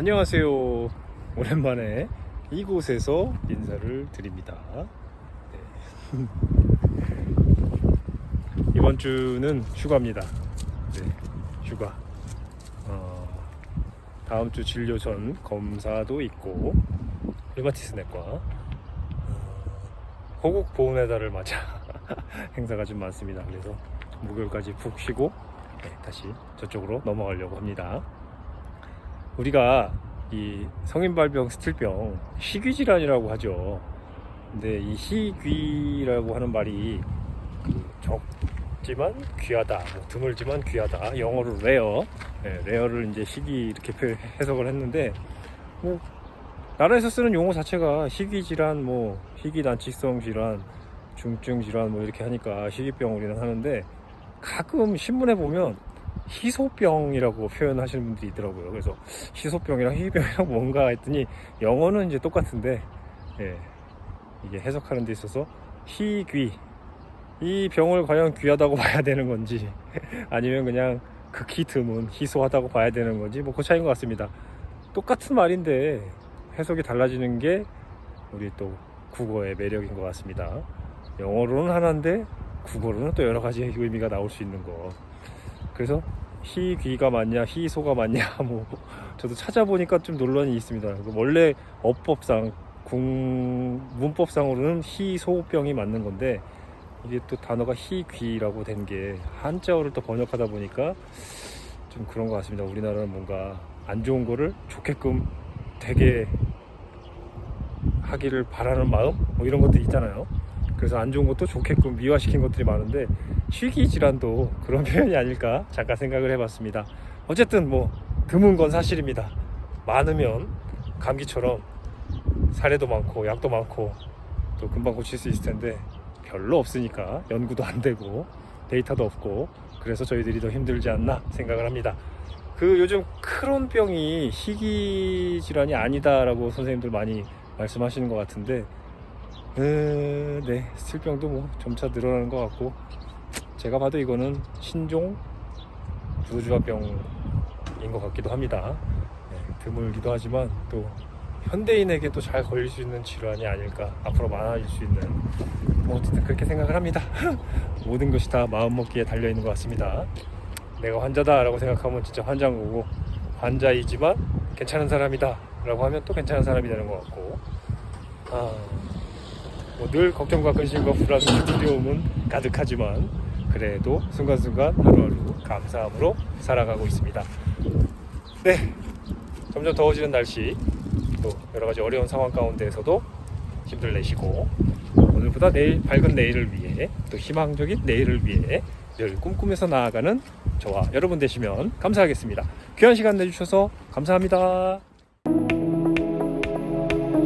안녕하세요. 오랜만에 이곳에서 인사를 드립니다. 네. 이번 주는 휴가입니다. 네, 휴가. 어, 다음 주 진료 전 검사도 있고 류마티스 내과 어, 호국 보훈의 달을 맞아 행사가 좀 많습니다. 그래서 목요일까지 푹 쉬고 네, 다시 저쪽으로 넘어가려고 합니다. 우리가 이 성인발병 스틸병 희귀 질환이라고 하죠. 근데 이 희귀라고 하는 말이 그 적지만 귀하다, 뭐 드물지만 귀하다. 영어로 레어, 네, 레어를 이제 희귀 이렇게 표- 해석을 했는데 뭐 나라에서 쓰는 용어 자체가 희귀 질환, 뭐 희귀 난치성 질환, 중증 질환 뭐 이렇게 하니까 희귀병 우리는 하는데 가끔 신문에 보면 희소병이라고 표현하시는 분들이 있더라고요. 그래서 희소병이랑 희귀병이랑 뭔가 했더니 영어는 이제 똑같은데 예, 이게 해석하는 데 있어서 희귀 이 병을 과연 귀하다고 봐야 되는 건지 아니면 그냥 극히 드문 희소하다고 봐야 되는 건지 뭐 그 차이인 것 같습니다. 똑같은 말인데 해석이 달라지는 게 우리 또 국어의 매력인 것 같습니다. 영어로는 하나인데 국어로는 또 여러 가지 의미가 나올 수 있는 거. 그래서 희귀가 맞냐 희소가 맞냐 뭐 저도 찾아보니까 좀 논란이 있습니다. 원래 어법상 궁 문법상으로는 희소병이 맞는 건데 이게 또 단어가 희귀라고 된 게 한자어를 또 번역하다 보니까 좀 그런 것 같습니다. 우리나라는 뭔가 안 좋은 거를 좋게끔 되게 하기를 바라는 마음 뭐 이런 것도 있잖아요. 그래서 안 좋은 것도 좋게끔 미화시킨 것들이 많은데 희귀 질환도 그런 표현이 아닐까 잠깐 생각을 해봤습니다. 어쨌든 뭐 드문 건 사실입니다. 많으면 감기처럼 사례도 많고 약도 많고 또 금방 고칠 수 있을 텐데 별로 없으니까 연구도 안 되고 데이터도 없고 그래서 저희들이 더 힘들지 않나 생각을 합니다. 그 요즘 크론병이 희귀 질환이 아니다라고 선생님들 많이 말씀하시는 것 같은데 에, 네 스틸병도 뭐 점차 늘어나는 것 같고 제가 봐도 이거는 신종 부조주화병인 것 같기도 합니다. 네, 드물기도 하지만 또 현대인에게 또 잘 걸릴 수 있는 질환이 아닐까 앞으로 많아질 수 있는 뭐 어쨌든 그렇게 생각을 합니다. 모든 것이 다 마음먹기에 달려 있는 것 같습니다. 내가 환자다라고 생각하면 진짜 환자인 거고 환자이지만 괜찮은 사람이다라고 하면 또 괜찮은 사람이 되는 것 같고 아, 뭐 늘 걱정과 근심과 불안과 두려움은 가득하지만 그래도 순간순간 하루하루 감사함으로 살아가고 있습니다. 네, 점점 더워지는 날씨 또 여러 가지 어려운 상황 가운데에서도 힘들 내시고 오늘보다 내일 밝은 내일을 위해 또 희망적인 내일을 위해 늘 꿈꾸면서 나아가는 저와 여러분 되시면 감사하겠습니다. 귀한 시간 내주셔서 감사합니다.